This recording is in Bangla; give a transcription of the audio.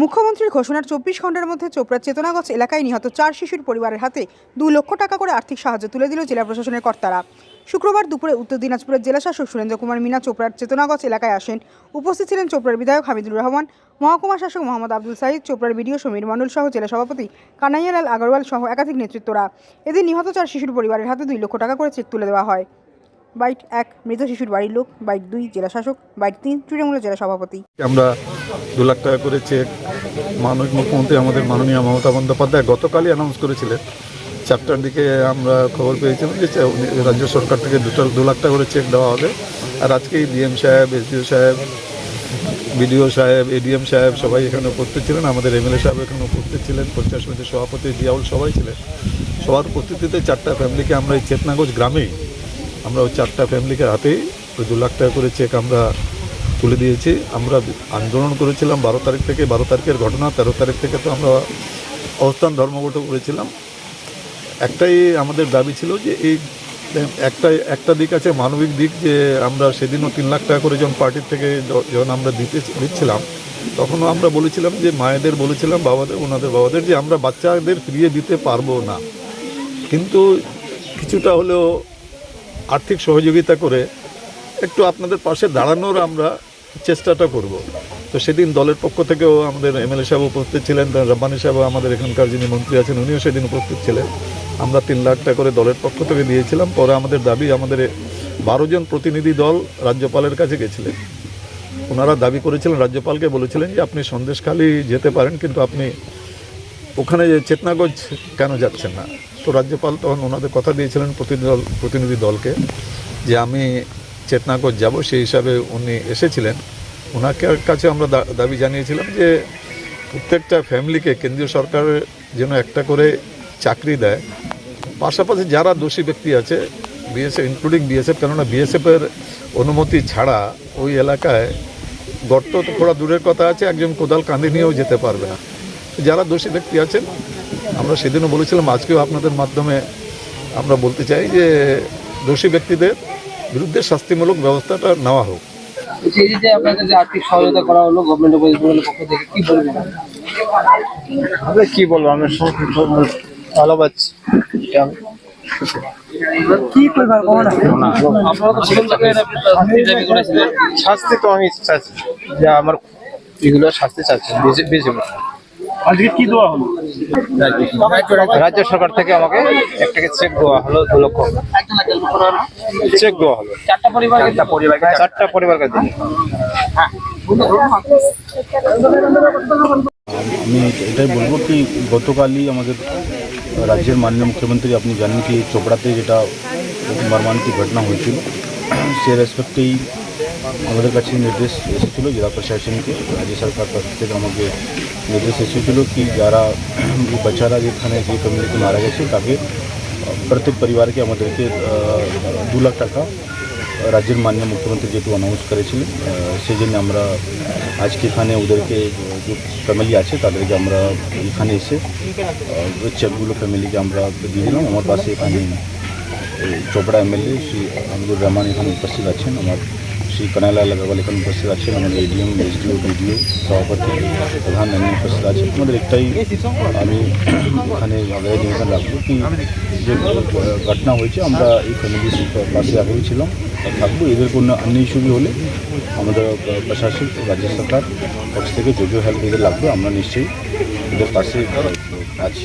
মুখ্যমন্ত্রীর ঘোষণার চব্বিশ ঘণ্টার মধ্যে চোপড়ার চেতনাগঞ্জ এলাকায় নিহত চার শিশুর পরিবারের হাতে দু লক্ষ টাকা করে আর্থিক সাহায্য তুলে দিল জেলা প্রশাসনের কর্তারা। শুক্রবার দুপুরে উত্তর দিনাজপুরের জেলাশাসক সুরেন্দ্র কুমার মিনা চোপড়ার চেতনাগঞ্জ এলাকায় আসেন। উপস্থিত ছিলেন চোপড়ার বিধায়ক হামিদুর রহমান, মহকুমা শাসক মোহাম্মদ আব্দুল সাইদ, চোপড়ার বিডিও সমীর মণ্ডল সহ জেলা সভাপতি কানাইয়ালাল আগরওয়াল সহ একাধিক নেতৃত্বরা। এদিন নিহত চার শিশুর পরিবারের হাতে দুই লক্ষ টাকা করে চেক তুলে দেওয়া হয়। বাইট এক, মৃত শিশুর বাড়ির লোক। বাইট দুই, জেলা শাসক। বাইট তিন, তৃণমূলের জেলা সভাপতি। আমরা দু লাখ টাকা করে চেক মাননীয় মুখ্যমন্ত্রী, আমাদের মাননীয় মমতা বন্দ্যোপাধ্যায় গতকালই অ্যানাউন্স করেছিলেন। চারটার দিকে আমরা খবর পেয়েছিলাম যে রাজ্য সরকার থেকে দুটো দু লাখ টাকা করে চেক দেওয়া হবে। আর আজকেই ডিএম সাহেব এসডিও সাহেব বিডিও সাহেব এডিএম সাহেব সবাই এখানে উপস্থিত ছিলেন। আমাদের এমএলএ সাহেব এখানে উপস্থিত ছিলেন। পঞ্চায়েত সমিতির সভাপতি জিয়াউল সবাই ছিলেন। সবার উপস্থিতিতে চারটা ফ্যামিলিকে আমরা এই চেতনাগঞ্জ গ্রামেই, আমরা ওই চারটা ফ্যামিলিকে হাতেই দু লাখ টাকা করে চেক আমরা তুলে দিয়েছি। আমরা আন্দোলন করেছিলাম বারো তারিখ থেকে। বারো তারিখের ঘটনা, তেরো তারিখ থেকে তো আমরা অবস্থান ধর্মঘট করেছিলাম। একটাই আমাদের দাবি ছিল যে এই একটা একটা দিক আছে, মানবিক দিক যে আমরা সেদিনও তিন লাখ টাকা করে যখন পার্টির থেকে যখন আমরা দিতে দিচ্ছিলাম তখনও আমরা বলেছিলাম যে মায়েদের বলেছিলাম, বাবাদের, ওনাদের, বাবাদের যে আমরা বাচ্চাদের ফিরিয়ে দিতে পারব না। কিন্তু কিছুটা হলেও আর্থিক সহযোগিতা করে একটু আপনাদের পাশে দাঁড়ানোর আমরা চেষ্টাটা করব। তো সেদিন দলের পক্ষ থেকেও আমাদের এমএলএ সাহেব উপস্থিত ছিলেন রব্বানি সাহেব আমাদের এখানকার যিনি মন্ত্রী আছেন, উনিও সেদিন উপস্থিত ছিলেন। আমরা তিন লাখ টাকা করে দলের পক্ষ থেকে দিয়েছিলাম, পরে আমাদের দাবি আমাদের বারো জন প্রতিনিধি দল রাজ্যপালের কাছে গেছিলেন। ওনারা দাবি করেছিলেন, রাজ্যপালকে বলেছিলেন যে, আপনি সন্দেশখালি যেতে পারেন, কিন্তু আপনি ওখানে যে চেতনাগঞ্জ কেন যাচ্ছেন না? তো রাজ্যপাল তখন ওনাদের কথা দিয়েছিলেন প্রতিনিধি দল, প্রতিনিধি দলকে যে, আমি চেতনাগঞ্জ যাব, সেই হিসাবে উনি এসেছিলেন। ওনাকে কাছে আমরা দাবি জানিয়েছিলাম যে, প্রত্যেকটা ফ্যামিলিকে কেন্দ্রীয় সরকারের যেন একটা করে চাকরি দেয়। পাশাপাশি যারা দোষী ব্যক্তি আছে, বিএসএফ ইনক্লুডিং বিএসএফ, কেননা বিএসএফের অনুমতি ছাড়া ওই এলাকায় গর্ত তো দূরের কথা আছে, একজন কোদাল কাঁধে নিয়েও যেতে পারবে না। যারা দোষী ব্যক্তি আছেন, আমরা সেদিনও বলেছিলাম, আজকেও আপনাদের মাধ্যমে আমরা বলতে চাই যে, দোষী ব্যক্তিদের বিরুদ্ধে শাস্তিমূলক ব্যবস্থাটা নেওয়া হোক। বলছি, এই যে আপনাদের যে আর্থিক সহায়তা করা হলো গভর্নমেন্ট অফ ওয়েস্ট বেঙ্গলের পক্ষ থেকে কি বলবেন আমরা কি বলব? আমি ভালো পাচ্ছি শাস্তি শাস্তি তো আমি চাচ্ছি। যে আমার এগুলো শাস্তি চাচ্ছি বেশি বেশি আজকে কি দেওয়া হলো? রাজ্য সরকার থেকে আমাকে একটাকে চেক দেওয়া হলো দু লক্ষ। চেক দেওয়া হলো। চারটা পরিবার চারটা পরিবার চারটা পরিবারকে দিয়ে আমি এটাই বলব কি গতকালই আমাদের রাজ্যের মাননীয় মুখ্যমন্ত্রী আপনি জানেন কি চোপড়াতে যেটা মর্মান্তিক ঘটনা হয়েছিল সে রেসপেক্টেই আমাদের কাছে নির্দেশ এসেছিল জেলা প্রশাসনকে রাজ্য সরকার তরফ থেকে আমাকে নির্দেশ এসেছিল কি যারা এই বাচ্চারা যেখানে যে কমিউনিটি মারা গেছে তাকে আহ, প্রত্যেক পরিবারকে আমাদেরকে আহ, দু লাখ টাকা রাজ্যের মাননীয় মুখ্যমন্ত্রী যেহেতু অ্যানাউন্স করেছিলেন আহ, সেই জন্য আমরা আজকে এখানে ওদেরকে যে ফ্যামিলি আছে তাদেরকে আমরা এখানে এসে আহ, ওই চেকগুলো ফ্যামিলিকে আমরা দিয়ে দিলাম আমার পাশে এখানে এই চোপড়া এমএলএ শ্রী আব্দুর রহমান এখানে উপস্থিত আছেন আমার শ্রী কানাইলাল আগরওয়াল এখানে উপস্থিত আছেন আমাদের এডিএম এসডিও বিডিও সভাপতি প্রধান এমনি উপস্থিত আছেন আমাদের একটাই আমি এখানে নিবেদন রাখব কি যে ঘটনা হয়েছে আমরা এই ফ্যামিলির পাশে আগেই ছিলাম থাকব এদের কোনো অন্য ইস্যু হলে আমাদের আহ, প্রশাসন রাজ্য সরকার পক্ষ থেকে যোগ্য হেল্প এদের লাগবে আমরা নিশ্চয়ই এদের পাশে আছি